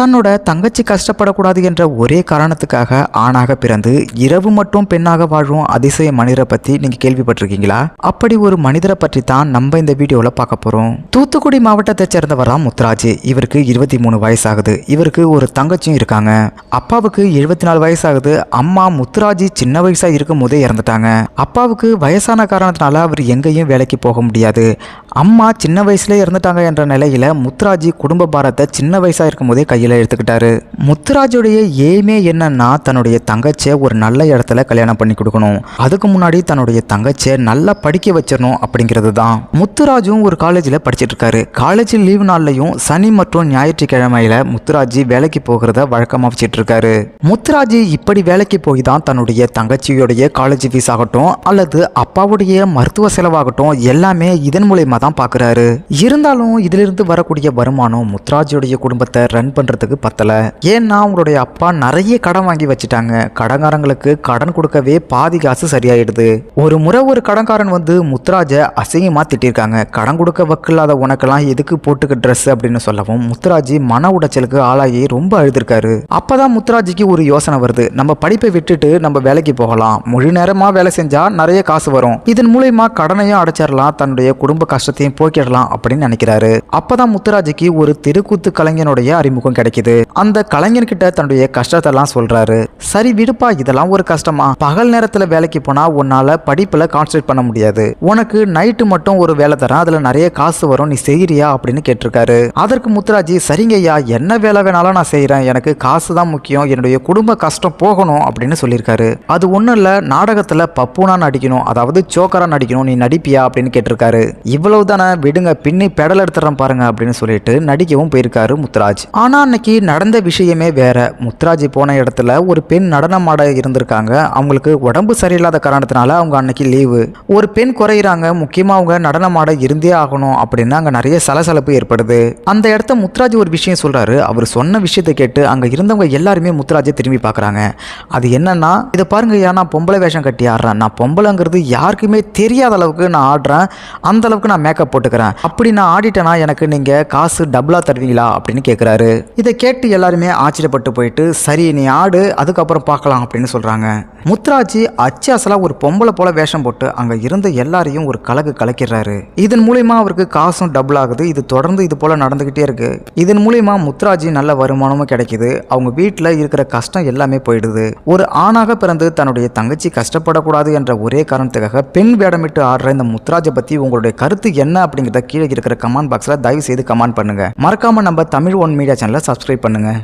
தன்னோட தங்கச்சி கஷ்டப்படக்கூடாது என்ற ஒரே காரணத்துக்காக ஆணாக பிறந்து இரவு மட்டும் பெண்ணாக வாழும் அதிசய மனிதரை பத்தி நீங்க கேள்விப்பட்டிருக்கீங்களா? அப்படி ஒரு மனிதரை பற்றி தான் நம்ம இந்த வீடியோல பார்க்க போறோம். தூத்துக்குடி மாவட்டத்தை சேர்ந்தவர் தான் முத்துராஜ். இவருக்கு இருபத்தி மூணு வயசாகுது. இவருக்கு ஒரு தங்கச்சியும் இருக்காங்க. அப்பாவுக்கு எழுபத்தி நாலு வயசாகுது. அம்மா முத்துராஜ் சின்ன வயசா இருக்கும் போதே இறந்துட்டாங்க. அப்பாவுக்கு வயசான காரணத்தினால அவர் எங்கேயும் வேலைக்கு போக முடியாது. அம்மா சின்ன வயசுலேயே இருந்துட்டாங்க என்ற நிலையில் முத்துராஜி குடும்ப பாரத்தை சின்ன வயசாக இருக்கும் போதே கையில் எடுத்துக்கிட்டாரு. முத்துராஜுடைய எய்மே என்னன்னா தன்னுடைய தங்கச்சியை ஒரு நல்ல இடத்துல கல்யாணம் பண்ணி கொடுக்கணும். அதுக்கு முன்னாடி தன்னுடைய தங்கச்சியை நல்லா படிக்க வச்சிடணும் அப்படிங்கிறது தான் முத்துராஜும் ஒரு காலேஜில் படிச்சுட்டு இருக்காரு. காலேஜ் லீவ் நாள்லையும் சனி மற்றும் ஞாயிற்றுக்கிழமையில முத்துராஜி வேலைக்கு போகிறத வழக்கமாக வச்சுட்டு இருக்காரு. முத்துராஜி இப்படி வேலைக்கு போய் தான் தன்னுடைய தங்கச்சியுடைய காலேஜ் ஃபீஸ் ஆகட்டும் அல்லது அப்பாவுடைய மருத்துவ செலவாகட்டும் எல்லாமே இதன் மூலயமா தான் பார்க்குறாரு. இருந்தாலும் இதிலிருந்து வரக்கூடிய வருமானம் முத்ராஜியுடைய குடும்பத்தை ரன் பண்ணுறதுக்கு பத்தல. ஏன்னா அவங்களுடைய அப்பா நிறைய கடன் வாங்கி வச்சுட்டாங்க. கடன்காரங்களுக்கு கடன் கொடுக்கவே பாதி காசு சரியாயிடுது. ஒரு முறை ஒரு கடன்காரன் வந்து முத்ராஜ அசிங்கமாக திட்டிருக்காங்க. கடன் கொடுக்க வக்கில்லாத உனக்கெல்லாம் எதுக்கு போட்டுக்க ட்ரெஸ் அப்படின்னு சொல்லவும் முத்ராஜி மன உடைச்சலுக்கு ஆளாகி ரொம்ப அழுதுருக்காரு. அப்பதான் முத்ராஜிக்கு ஒரு யோசனை வருது. நம்ம படிப்பை விட்டுட்டு நம்ம வேலைக்கு போகலாம். முழு நேரமா வேலை செஞ்சா நிறைய காசு வரும். இதன் மூலயமா கடனையும் அடைச்சிடலாம் தன்னுடைய குடும்ப கஷ்டத்தையும் போக்கிடலாம் அப்படின்னு நினைக்கிறாரு. அப்பதான் முத்துராஜுக்கு ஒரு தெருக்கூத்து கலைஞனுடைய அறிமுகம் கிடைக்குது. அந்த கலைஞர்கிட்ட தன்னுடைய கஷ்டத்தெல்லாம் சொல்றாரு. சரி விடுப்பா இதெல்லாம் ஒரு கஷ்டமா? பகல் நேரத்துல வேலைக்கு போனா உன்னால படிப்புல கான்சென்ட்ரேட் பண்ண முடியாது. உனக்கு நைட்டு மட்டும் ஒரு வேலை தரேன் அதுல நிறைய காசு வரும் நீ செய்யறியா அப்படின்னு கேட்டிருக்காரு. அதற்கு முத்துராஜி சரிங்க ஐயா என்ன வேலை வேணாலும் நான் செய்யறேன் எனக்கு காசு தான் முக்கியம் என்னுடைய குடும்ப கஷ்டம் போகணும் அப்படின்னு சொல்லியிருக்காரு. அது ஒன்றும் இல்லை நாடகத்தில் பப்புனா நடிக்கணும் அதாவது சோக்கரா நடிக்கணும் நீ நடிப்பியா அப்படின்னு கேட்டிருக்காரு. இவ்வளவு தானே விடுங்க பின்னி பெடல் எடுத்துறேன் பாருங்க அப்படின்னு சொல்லிட்டு நடிக்கவும் போயிருக்காரு முத்துராஜ். ஆனா அன்னைக்கு நடந்த விஷயமே வேற. முத்துராஜ் போன இடத்துல ஒரு பெண் நடனம் ஆட இருந்திருக்காங்க. அவங்களுக்கு உடம்பு சரியில்லாத காரணத்தினால அவங்க அன்னைக்கு லீவு. ஒரு பெண் குறையிறாங்க. முக்கியமா அவங்க நடனம் ஆட இருந்தே ஆகணும் அப்படின்னு அங்க நிறைய சலசலப்பு ஏற்படுது. அந்த இடத்த முத்துராஜ் ஒரு விஷயம் சொல்றாரு. அவர் சொன்ன விஷயத்தை கேட்டு அங்க இருந்தவங்க எல்லாருமே முத்துராஜை திரும்பி பாக்குறாங்க அது என்னன்னா இதை பாருங்க நான் பொம்பளை வேஷம் கட்டி ஆடுறேன். நான் பொம்பளைங்கிறது யாருக்குமே தெரியாத அளவுக்கு நான் ஆடுறேன். அந்த அளவுக்கு நான் மேக்கப் போட்டுக்கிறேன். அப்படி நான் ஆடிட்டேனா எனக்கு நீங்க காசு டபுளா தருவீங்களா அப்படின்னு கேட்குறாரு இதை கேட்டு எல்லாருமே ஆச்சரியப்பட்டு போயிட்டு சரி நீ ஆடு அதுக்கப்புறம் பார்க்கலாம் அப்படின்னு சொல்றாங்க. முத்ராஜி அச்சாசலாக ஒரு பொம்பளை போல வேஷம் போட்டு அங்க இருந்த எல்லாரையும் ஒரு கலக்கு கலக்கிறாரு இதன் மூலியமா அவருக்கு காசும் டபுள் ஆகுது. இது தொடர்ந்து இது போல நடந்துகிட்டே இருக்கு. இதன் மூலியமா முத்ராஜி நல்ல வருமானமும் கிடைக்குது. அவங்க வீட்டில் இருக்கிற கஷ்டம் எல்லாமே போயிடுது. ஒரு ஆணாக பிறந்து தன்னுடைய தங்கச்சி கஷ்டப்படக்கூடாது என்ற ஒரே காரணத்துக்காக பெண் வேடமிட்டு ஆடுற இந்த முத்ராஜை பத்தி உங்களுடைய கருத்து என்ன அப்படிங்கிறத கீழே இருக்கிற கமெண்ட் பாக்ஸில் தயவு செய்து கமெண்ட் பண்ணுங்கள் மறக்காமல் நம்ம தமிழ் ஒன் மீடியா சேனலை சப்ஸ்கிரைப் பண்ணுங்கள்